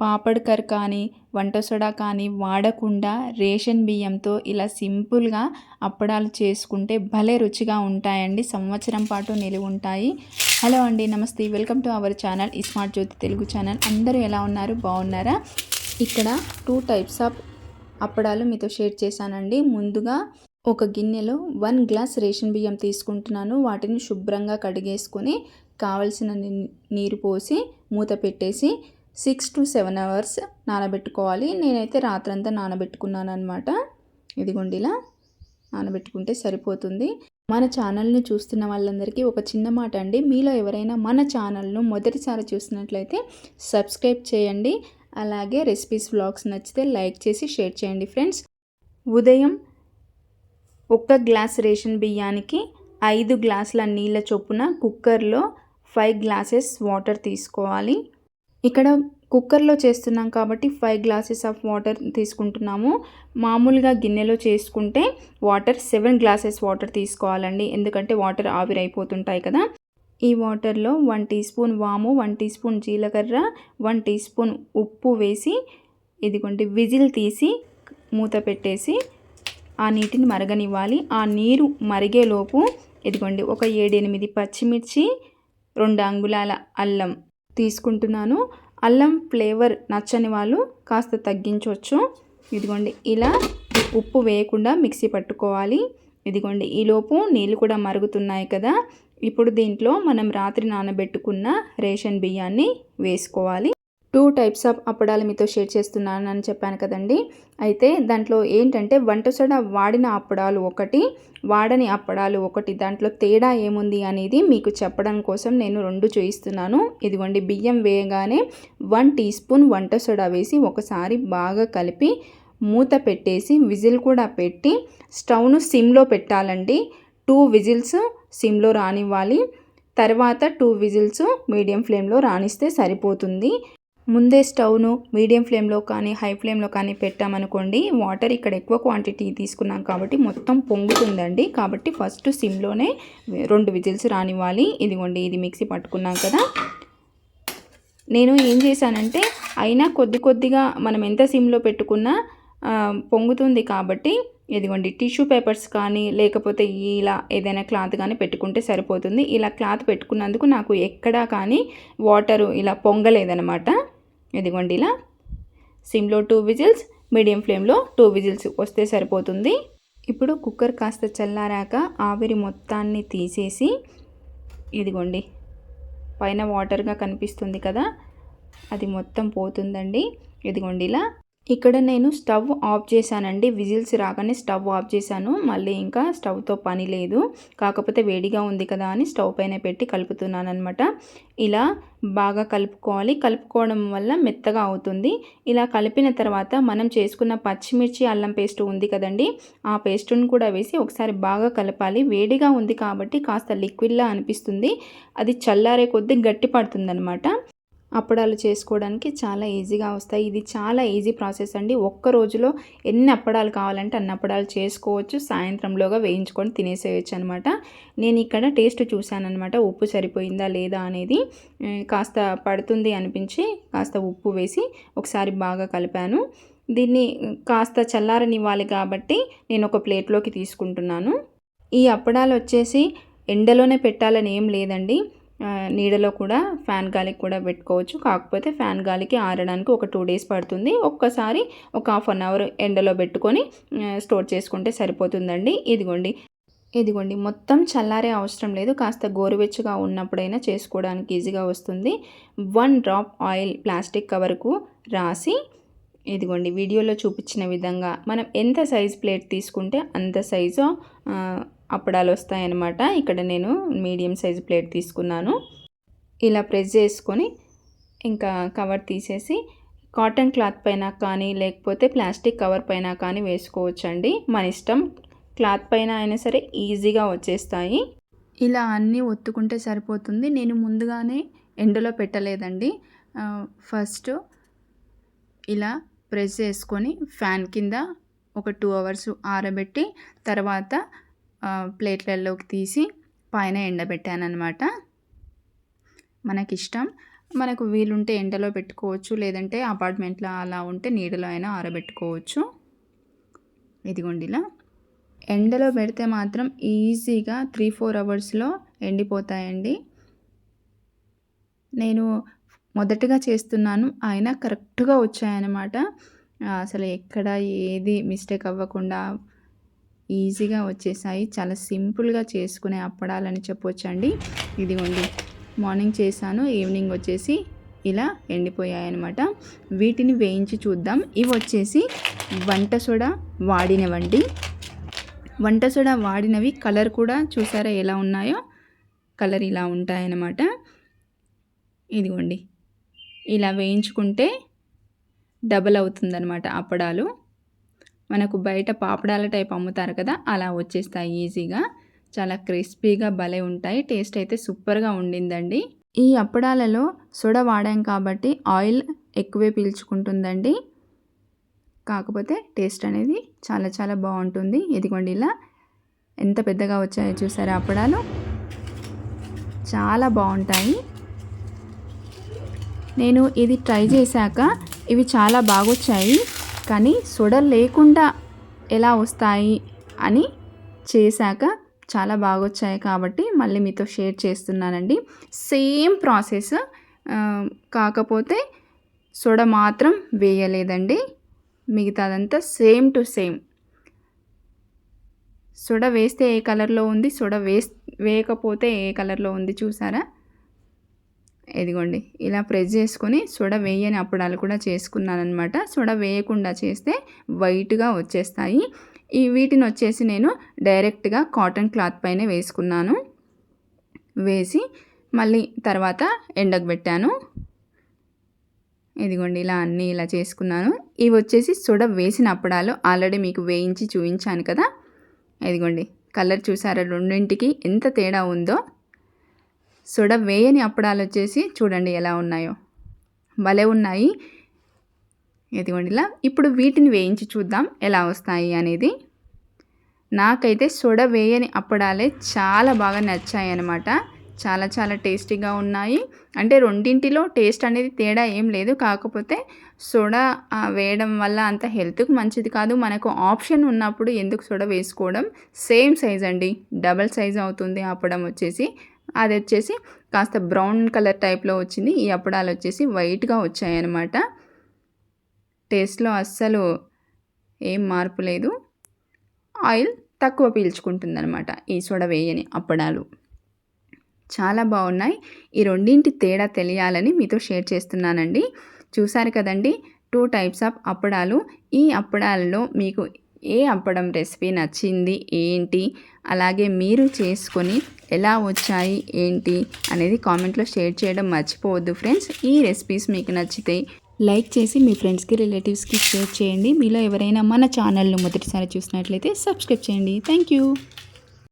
పాపడ్కర్ కానీ వంట సోడా కానీ వాడకుండా రేషన్ బియ్యంతో ఇలా సింపుల్గా అప్పడాలు చేసుకుంటే భలే రుచిగా ఉంటాయండి. సంవత్సరం పాటు నిలువు ఉంటాయి. హలో అండి నమస్తే. Welcome to our channel smart Jyothi Telugu channel. అందరూ ఎలా ఉన్నారు? బాగున్నారా ఇక్కడ టూ టైప్స్ ఆఫ్ అప్పడాలు మీతో షేర్ చేశానండి. ముందుగా ఒక గిన్నెలో వన్ గ్లాస్ రేషన్ బియ్యం తీసుకుంటున్నాను. వాటిని శుభ్రంగా కడిగేసుకొని కావలసిన నీరు పోసి మూత పెట్టేసి సిక్స్ టు సెవెన్ అవర్స్ నానబెట్టుకోవాలి. నేనైతే రాత్రంతా నానబెట్టుకున్నాను అనమాట ఇదిగోండి ఇలా నానబెట్టుకుంటే సరిపోతుంది. మన ఛానల్ని చూస్తున్న వాళ్ళందరికీ ఒక చిన్న మాట అండి. మీలో ఎవరైనా మన ఛానల్ను మొదటిసారి చూసినట్లయితే సబ్స్క్రైబ్ చేయండి. అలాగే రెసిపీస్ వ్లాగ్స్ నచ్చితే లైక్ చేసి షేర్ చేయండి ఫ్రెండ్స్. ఉదయం ఒక్క గ్లాస్ రేషన్ బియ్యానికి ఐదు గ్లాసుల నీళ్ళ చొప్పున కుక్కర్లో ఫైవ్ గ్లాసెస్ వాటర్ తీసుకోవాలి. ఇక్కడ కుక్కర్లో చేస్తున్నాం కాబట్టి ఫైవ్ గ్లాసెస్ ఆఫ్ వాటర్ తీసుకుంటున్నాము. మామూలుగా గిన్నెలో చేసుకుంటే వాటర్ సెవెన్ గ్లాసెస్ వాటర్ తీసుకోవాలండి. ఎందుకంటే వాటర్ ఆవిరైపోతుంటాయి కదా. ఈ వాటర్లో వన్ టీ స్పూన్ వాము వన్ టీ స్పూన్ జీలకర్ర వన్ టీ స్పూన్ ఉప్పు వేసి ఇదిగోండి విజిల్ తీసి మూత పెట్టేసి ఆ నీటిని మరగనివ్వాలి. ఆ నీరు మరిగేలోపు ఇదిగోండి ఒక ఏడెనిమిది పచ్చిమిర్చి రెండు అంగుళాల అల్లం తీసుకుంటున్నాను. అల్లం ఫ్లేవర్ నచ్చని వాళ్ళు కాస్త తగ్గించవచ్చు ఇదిగోండి ఇలా ఉప్పు వేయకుండా మిక్సీ పట్టుకోవాలి. ఇదిగోండి ఈలోపు నీళ్ళు కూడా మరుగుతున్నాయి కదా. ఇప్పుడు దీంట్లో మనం రాత్రి నానబెట్టుకున్న రేషన్ బియ్యాన్ని వేసుకోవాలి. టూ టైప్స్ ఆఫ్ అప్పడాలు మీతో షేర్ చేస్తున్నాను అని చెప్పాను కదండి. అయితే దాంట్లో ఏంటంటే వంట సోడా వాడిన అప్పడాలు ఒకటి వాడని అప్పడాలు ఒకటి దాంట్లో తేడా ఏముంది అనేది మీకు చెప్పడం కోసం నేను రెండు చూపిస్తున్నాను ఇదిగోండి బియ్యం వేయగానే వన్ టీ స్పూన్ వంట సోడా వేసి ఒకసారి బాగా కలిపి మూత పెట్టేసి విజిల్ కూడా పెట్టి స్టవ్ను సిమ్లో పెట్టాలండి. టూ విజిల్స్ సిమ్లో రానివ్వాలి. తర్వాత టూ విజిల్స్ మీడియం ఫ్లేమ్లో రాణిస్తే సరిపోతుంది. ముందే స్టవ్ను మీడియం ఫ్లేమ్లో కానీ హై ఫ్లేమ్లో కానీ పెట్టామనుకోండి వాటర్ ఇక్కడ ఎక్కువ క్వాంటిటీ తీసుకున్నాం కాబట్టి మొత్తం పొంగుతుందండి. కాబట్టి ఫస్ట్ సిమ్లోనే రెండు విజిల్స్ రానివ్వాలి. ఇదిగోండి ఇది మిక్సీ పట్టుకున్నాం కదా. నేను ఏం చేశానంటే అయినా కొద్ది కొద్దిగా మనం ఎంత సిమ్లో పెట్టుకున్నా పొంగుతుంది కాబట్టి ఇదిగోండి టిష్యూ పేపర్స్ కానీ లేకపోతే ఇలా ఏదైనా క్లాత్ కానీ పెట్టుకుంటే సరిపోతుంది. ఇలా క్లాత్ పెట్టుకున్నందుకు నాకు ఎక్కడా కానీ వాటరు ఇలా పొంగలేదనమాట ఇదిగోండి ఇలా. సిమ్లో టూ విజిల్స్ మీడియం ఫ్లేమ్లో టూ విజిల్స్ వస్తే సరిపోతుంది. ఇప్పుడు కుక్కర్ కాస్త చల్లారాక ఆవిరి మొత్తాన్ని తీసేసి ఇదిగోండి పైన వాటర్గా కనిపిస్తుంది కదా అది మొత్తం పోతుందండి. ఇదిగోండి ఇలా. ఇక్కడ నేను స్టవ్ ఆఫ్ చేశానండి. విజిల్స్ రాగానే స్టవ్ ఆఫ్ చేశాను. మళ్ళీ ఇంకా స్టవ్తో పని లేదు. కాకపోతే వేడిగా ఉంది కదా అని స్టవ్ పైన పెట్టి కలుపుతున్నాను అనమాట ఇలా బాగా కలుపుకోవాలి. కలుపుకోవడం వల్ల మెత్తగా అవుతుంది. ఇలా కలిపిన తర్వాత మనం చేసుకున్న పచ్చిమిర్చి అల్లం పేస్ట్ ఉంది కదండి. ఆ పేస్ట్ను కూడా వేసి ఒకసారి బాగా కలపాలి. వేడిగా ఉంది కాబట్టి కాస్త లిక్విడ్లా అనిపిస్తుంది. అది చల్లారే కొద్దీ గట్టి పడుతుంది అప్పడాలు చేసుకోవడానికి చాలా ఈజీగా వస్తాయి. ఇది చాలా ఈజీ ప్రాసెస్ అండి. ఒక్క రోజులో ఎన్ని అప్పడాలు కావాలంటే అన్ని అప్పడాలు చేసుకోవచ్చు. సాయంత్రంలోగా వేయించుకొని తినేసేయచ్చు అనమాట నేను ఇక్కడ టేస్ట్ చూశానమాట ఉప్పు సరిపోయిందా లేదా అనేది కాస్త పడుతుంది అనిపించి కాస్త ఉప్పు వేసి ఒకసారి బాగా కలిపాను. దీన్ని కాస్త చల్లారనివ్వాలి కాబట్టి నేను ఒక ప్లేట్లోకి తీసుకుంటున్నాను. ఈ అప్పడాలు వచ్చేసి ఎండలోనే పెట్టాలని ఏం లేదండి. నీడలో కూడా ఫ్యాన్ గాలికి కూడా పెట్టుకోవచ్చు. కాకపోతే ఫ్యాన్ గాలికి ఆరడానికి ఒక టూ డేస్ పడుతుంది. ఒక్కసారి ఒక హాఫ్ అన్ అవర్ ఎండలో పెట్టుకొని స్టోర్ చేసుకుంటే సరిపోతుందండి. ఇదిగోండి. ఇదిగోండి. మొత్తం చల్లారే అవసరం లేదు. కాస్త గోరువెచ్చగా ఉన్నప్పుడైనా చేసుకోవడానికి ఈజీగా వస్తుంది. వన్ డ్రాప్ ఆయిల్ ప్లాస్టిక్ కవర్కు రాసి ఇదిగోండి వీడియోలో చూపించిన విధంగా మనం ఎంత సైజ్ ప్లేట్ తీసుకుంటే అంత సైజు అప్పడాలు వస్తాయన్నమాట. ఇక్కడ నేను మీడియం సైజు ప్లేట్ తీసుకున్నాను. ఇలా ప్రెస్ చేసుకొని ఇంకా కవర్ తీసేసి కాటన్ క్లాత్ పైన కానీ లేకపోతే ప్లాస్టిక్ కవర్ పైన కానీ వేసుకోవచ్చండి. మన ఇష్టం క్లాత్ పైన అయినా సరే ఈజీగా వచ్చేస్తాయి. ఇలా అన్నీ ఒత్తుకుంటే సరిపోతుంది. నేను ముందుగానే ఎండలో పెట్టలేదండి. ఫస్ట్ ఇలా ప్రెస్ చేసుకొని ఫ్యాన్ కింద ఒక టూ అవర్స్ ఆరబెట్టి తర్వాత ప్లేట్లలోకి తీసి పైన ఎండబెట్టాను అనమాట మనకిష్టం. మనకు వీలుంటే ఎండలో పెట్టుకోవచ్చు లేదంటే అపార్ట్మెంట్లో అలా ఉంటే నీడలో అయినా ఆరబెట్టుకోవచ్చు. ఇదిగోండిలా ఎండలో పెడితే మాత్రం ఈజీగా త్రీ ఫోర్ అవర్స్లో ఎండిపోతాయండి. నేను మొదటగా చేస్తున్నాను అయినా కరెక్ట్గా వచ్చాయన్నమాట. అసలు ఎక్కడ ఏది మిస్టేక్ అవ్వకుండా ఈజీగా వచ్చేసాయి. చాలా సింపుల్గా చేసుకునే అప్పడాలని చెప్పొచ్చండి. ఇదిగోండి మార్నింగ్ చేశాను ఈవినింగ్ వచ్చేసి ఇలా ఎండిపోయాయి అనమాట వీటిని వేయించి చూద్దాం. ఇవి వచ్చేసి వంట సోడా వాడినవండి. వంట సోడా వాడినవి కలర్ కూడా చూసారా ఎలా ఉన్నాయో? కలర్ ఇలా ఉంటాయన్నమాట. ఇదిగోండి ఇలా వేయించుకుంటే డబల్ అవుతుందన్నమాట అప్పడాలు. మనకు బయట పాపడాల టైప్ అమ్ముతారు కదా అలా వచ్చేస్తాయి ఈజీగా. చాలా క్రిస్పీగా భలే ఉంటాయి. టేస్ట్ అయితే సూపర్గా ఉండిందండి. ఈ అప్పడాలలో సోడా వాడాం కాబట్టి ఆయిల్ ఎక్కువే పీల్చుకుంటుందండి. కాకపోతే టేస్ట్ అనేది చాలా చాలా బాగుంటుంది. ఇదిగోండి ఇలా ఎంత పెద్దగా వచ్చాయో చూసారా అప్పడాలు? చాలా బాగుంటాయి. నేను ఇది ట్రై చేశాక ఇవి చాలా బాగొచ్చాయి. కానీ సొడ లేకుండా ఎలా వస్తాయి అని చేశాక చాలా బాగొచ్చాయి కాబట్టి మళ్ళీ మీతో షేర్ చేస్తున్నానండి. సేమ్ ప్రాసెస్ కాకపోతే సొడ మాత్రం వేయలేదండి. మిగతాదంతా సేమ్ టు సేమ్. సొడ వేస్తే ఏ కలర్లో ఉంది? సొడ వేస్ వేయకపోతే ఏ కలర్లో ఉంది? చూసారా? ఇదిగోండి ఇలా ప్రెస్ చేసుకొని సొడ వేయని అప్పడాలు కూడా చేసుకున్నాను అనమాట సొడ వేయకుండా చేస్తే వైట్గా వచ్చేస్తాయి. ఈ వీటిని వచ్చేసి నేను డైరెక్ట్గా కాటన్ క్లాత్ పైన వేసుకున్నాను. వేసి మళ్ళీ తర్వాత ఎండకు పెట్టాను. ఇదిగోండి ఇలా అన్నీ ఇలా చేసుకున్నాను. ఇవి వచ్చేసి సొడ వేసిన అప్పడాలు. ఆల్రెడీ మీకు వేయించి చూపించాను కదా. ఇదిగోండి కలర్ చూసారా? రెండింటికి ఎంత తేడా ఉందో. సొడ వేయని అప్పడాలు వచ్చేసి చూడండి ఎలా ఉన్నాయో. భలే ఉన్నాయి. ఇదిగోండి ఇలా ఇప్పుడు వీటిని వేయించి చూద్దాం ఎలా వస్తాయి అనేది. నాకైతే సొడ వేయని అప్పడాలే చాలా బాగా నచ్చాయి అనమాట చాలా చాలా టేస్టీగా ఉన్నాయి. అంటే రెండింటిలో టేస్ట్ అనేది తేడా ఏం లేదు. కాకపోతే సోడా వేయడం వల్ల అంత హెల్త్కి మంచిది కాదు. మనకు ఆప్షన్ ఉన్నప్పుడు ఎందుకు సోడా వేసుకోవడం? సేమ్ సైజ్ అండి. డబల్ సైజ్ అవుతుంది అప్పడం వచ్చేసి. అది వచ్చేసి కాస్త బ్రౌన్ కలర్ టైప్లో వచ్చింది. ఈ అప్పడాలు వచ్చేసి వైట్గా వచ్చాయన్నమాట. టేస్ట్లో అస్సలు ఏం మార్పు లేదు. ఆయిల్ తక్కువ పీల్చుకుంటుందన్నమాట ఈ సొడ వేయని అప్పడాలు. చాలా బాగున్నాయి. ఈ రెండింటి తేడా తెలియాలని మీతో షేర్ చేస్తున్నానండి. చూసారు కదండి? టూ టైప్స్ ఆఫ్ అప్పడాలు. ఈ అప్పడాలలో మీకు ఏ అప్పడం రెసిపీ నచ్చింది ఏంటి? అలాగే మీరు చేసుకొని ఎలా వచ్చాయి ఏంటి? అనేది కామెంట్లో షేర్ చేయడం మర్చిపోవద్దు ఫ్రెండ్స్. ఈ రెసిపీస్ మీకు నచ్చితే లైక్ చేసి మీ ఫ్రెండ్స్కి రిలేటివ్స్కి షేర్ చేయండి. మీలో ఎవరైనా మన ఛానల్ను మొదటిసారి చూసినట్లయితే సబ్స్క్రైబ్ చేయండి. Thank you.